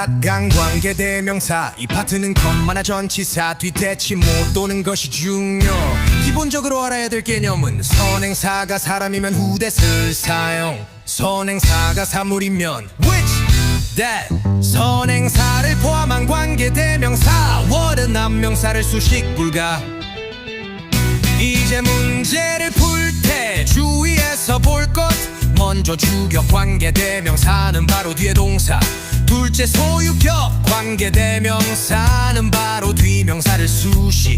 약간 관계 대명사 이 파트는 컴마나 전치사 뒤대치 못 도는 것이 중요. 기본적으로 알아야 될 개념은 선행사가 사람이면 후대를 사용. 선행사가 사물이면 which that. 선행사를 포함한 관계 대명사 월은 남명사를 수식 불가. 이제 문제를 풀 때 주의해서 볼 것. 먼저 주격 관계 대명사는 바로 뒤에 동사 둘째 소유격. 관계대명사는 바로 뒤명사를 수식.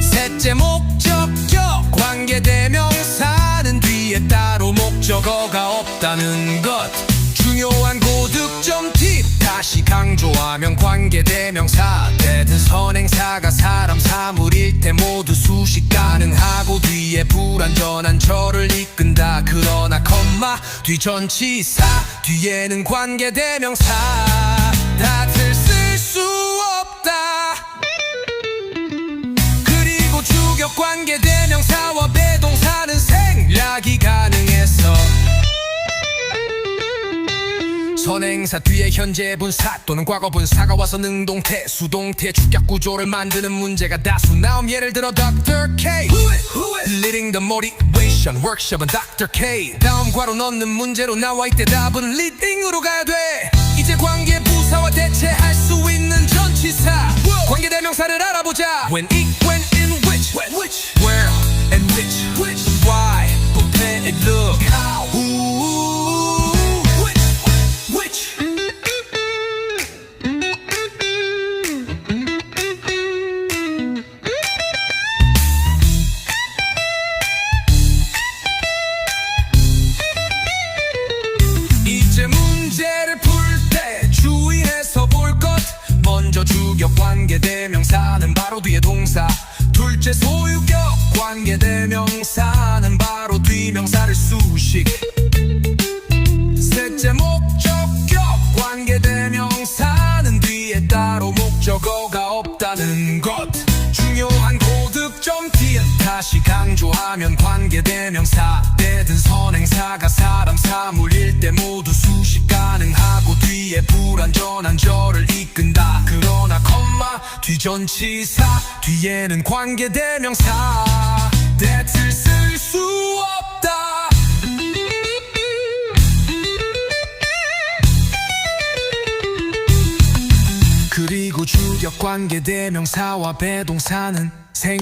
셋째 목적격. 관계대명사는 뒤에 따로 목적어가 없다는 것. 중요한 고득점 팁. 다시 강조하면 관계대명사. 대든 선행사가 사람 사물일 때 모두 수식 가능하고 뒤에 불완전한 절을 이끈다. 그러나 컴마 뒤 전치사. 뒤에는 관계대명사. 다들 쓸 수 없다. 그리고 주격 관계 대명사와 배동사는 생략이 가 선행사 뒤에 현재 분사 또는 과거 분사가 와서 능동태 수동태 축약 구조를 만드는 문제가 다수 나옴 예를 들어 Dr. K Leading the motivation workshop은 Dr. K 다음 괄호 넣는 문제로 나와 있대 답은 leading으로 가야 돼 이제 관계 부사와 대체할 수 있는 전치사 관계 대명사를 알아보자 When, it, when, in, which, when, which, where, and which, which, why, but then it look, how, 둘째 소유격 관계대명사는 바로 뒤명사를 수식. 셋째 목적격 관계대명사는 뒤에 따로 목적어가 없다는 것. 중요한 고득점 뒤에 다시 강조하면 관계대명사 대든 선행사가 사람 사물일 때 모두 수식 가 전치사 뒤에는 관계대명사. that을 쓸 수 없다. 그리고 주격 관계 대명사와 배동사는 생